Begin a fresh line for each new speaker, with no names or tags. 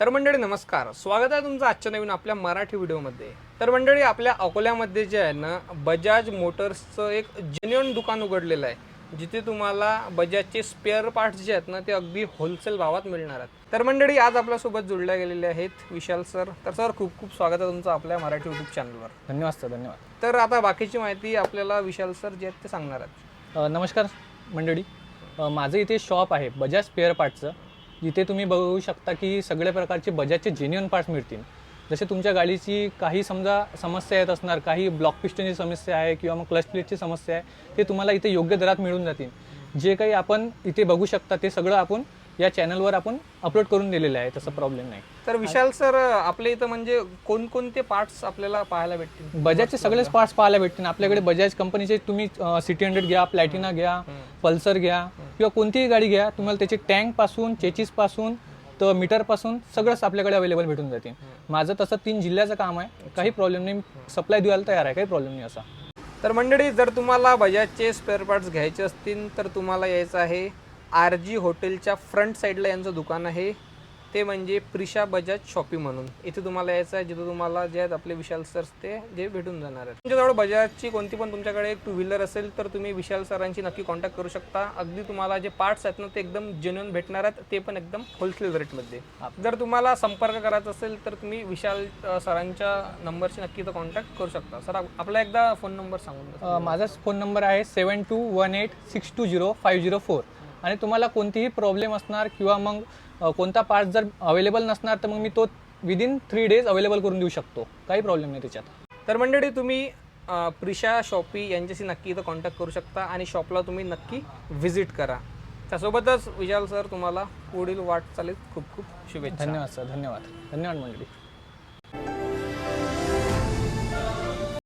तर मंडळी नमस्कार. स्वागत आहे तुमचं आजच्या नवीन आपल्या मराठी व्हिडिओमध्ये. तर मंडळी आपल्या अकोल्यामध्ये जे आहे ना बजाज मोटर्सचं एक जेन्युअन दुकान उघडलेलं आहे. जिथे तुम्हाला बजाजचे स्पेअर पार्ट्स जे आहेत ना ते अगदी होलसेल भावात मिळणार आहेत. तर मंडळी आज आपल्यासोबत जुळल्या गेलेले आहेत विशाल सर. तर सर खूप खूप स्वागत आहे तुमचं आपल्या मराठी यूट्यूब चॅनलवर
धन्यवाद सर धन्यवाद.
तर आता बाकीची माहिती आपल्याला विशाल सर जे आहेत ते सांगणार आहेत.
नमस्कार मंडळी. माझं इथे शॉप आहे बजाज स्पेअर पार्टचं जिथे तुम्ही बघू शकता की सगळ्या प्रकारचे बजाजचे जेन्युअन पार्ट्स मिळतील. जसे तुमच्या गाडीची काही समजा समस्या येत असणार काही ब्लॉक पिस्टनची समस्या आहे किंवा मग क्लच प्लेटची समस्या आहे ते तुम्हाला इथे योग्य दरात मिळून जातील. जे काही आपण इथे बघू शकता ते सगळं आपण या चॅनलवर आपण अपलोड करून दिलेलं आहे तसं प्रॉब्लेम नाही.
तर विशाल सर आपल्या इथं म्हणजे कोणकोणते पार्ट्स आपल्याला पाहायला भेटतील?
बजाजचे सगळेच पार्ट्स पाहायला भेटतील. आपल्याकडे बजाज कंपनीचे तुम्ही सिटी हंड्रेड घ्या प्लॅटिना घ्या पल्सर घ्या किंवा कोणतीही गाडी घ्या तुम्हाला त्याचे टँकपासून चेचिसपासून तर मीटरपासून सगळंच आपल्याकडे अवेलेबल भेटून जातील. माझं तसं तीन जिल्ह्याचं काम आहे. काही प्रॉब्लेम नाही. सप्लाय द्यायला तयार आहे. काही प्रॉब्लेम नाही असा.
तर मंडळी जर तुम्हाला बजाजचे स्पेअर पार्ट्स घ्यायचे असतील तर तुम्हाला यायचं आहे. आर जी हॉटेलच्या फ्रंट साईडला यांचं दुकान आहे. ते म्हणजे प्रिशा बजाज शॉपी म्हणून. इथे तुम्हाला यायचं आहे जिथं तुम्हाला जे आहेत आपले विशाल सर ते जे भेटून जाणार आहेत. तुमच्याजवळ बजाजची कोणती पण तुमच्याकडे एक टू व्हीलर असेल तर तुम्ही विशाल सरांची नक्की कॉन्टॅक्ट करू शकता. अगदी तुम्हाला जे पार्ट्स आहेत ना ते एकदम जेन्युअन भेटणार आहेत. ते पण एकदम होलसेल रेटमध्ये जर तुम्हाला संपर्क करायचा असेल तर तुम्ही विशाल सरांच्या नंबरशी नक्की तर कॉन्टॅक्ट करू शकता. सर आपला एकदा फोन नंबर सांगून द्या.
माझा फोन नंबर आहे seven two one eight six two zero five zero four आणि तुम्हाला कोणतीही प्रॉब्लेम असणार किंवा मग कोणता पार्ट जर अवेलेबल नसणार तर मग मी तो विदिन थ्री डेज अवेलेबल करून देऊ शकतो. काही प्रॉब्लेम नाही त्याच्यात.
तर मंडळी तुम्ही प्रिशा शॉपी यांच्याशी नक्की इथं कॉन्टॅक्ट करू शकता आणि शॉपला तुम्ही नक्की व्हिजिट करा. त्यासोबतच विशाल सर तुम्हाला पुढील वाटचालीत खूप खूप शुभेच्छा.
धन्यवाद सर धन्यवाद. धन्यवाद मंडळी.